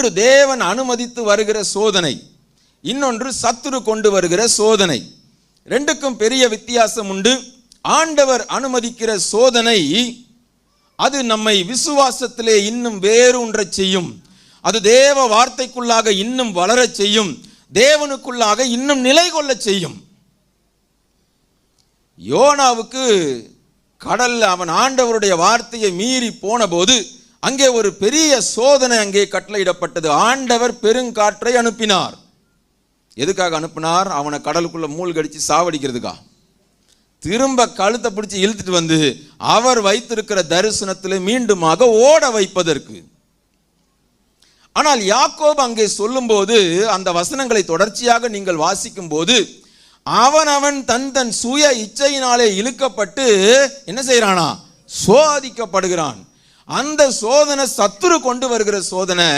ஒன்று தேவன் அனுமதித்து வருகிற சோதனை இன்னொன்று சத்துரு கொண்டு வருகிற சோதனை. ரெண்டுக்கும் பெரிய வித்தியாசம் உண்டு. ஆண்டவர் அனுமதிக்கிற சோதனை அது நம்மை விசுவாசத்திலே இன்னும் வேரூன்றச் செய்யும். அது தேவ வார்த்தைக்குள்ளாக இன்னும் வளரச் செய்யும். தேவனுக்குள்ளாக இன்னும் நிலை கொள்ளச் செய்யும். யோனாவுக்கு கடல்ல அவன் ஆண்டவருடைய வார்த்தையை மீறி போனபோது அங்கே ஒரு பெரிய சோதனை அங்கே கட்டளையிடப்பட்டது. ஆண்டவர் பெருங்காற்றை அனுப்பினார். எதுக்காக அனுப்பினார்? அவனை கடலுக்குள்ள மூழ்கடிச்சு சாவடிக்கிறதுக்கா. திரும்ப கழுத்தை பிடிச்சி இழுத்துட்டு வந்து அவர் வைத்திருக்கிற தரிசனத்தில் மீண்டுமாக ஓட வைப்பதற்கு. ஆனால் யாக்கோப் அங்கே சொல்லும்போது அந்த வசனங்களை தொடர்ச்சியாக நீங்கள் வாசிக்கும் போது அவன் அவன் தன் தன் சுய இச்சையினாலே இழுக்கப்பட்டு என்ன செய்கிறானா? சோதிக்கப்படுகிறான். அந்த சோதனை சத்துரு கொண்டு வருகிற சோதனை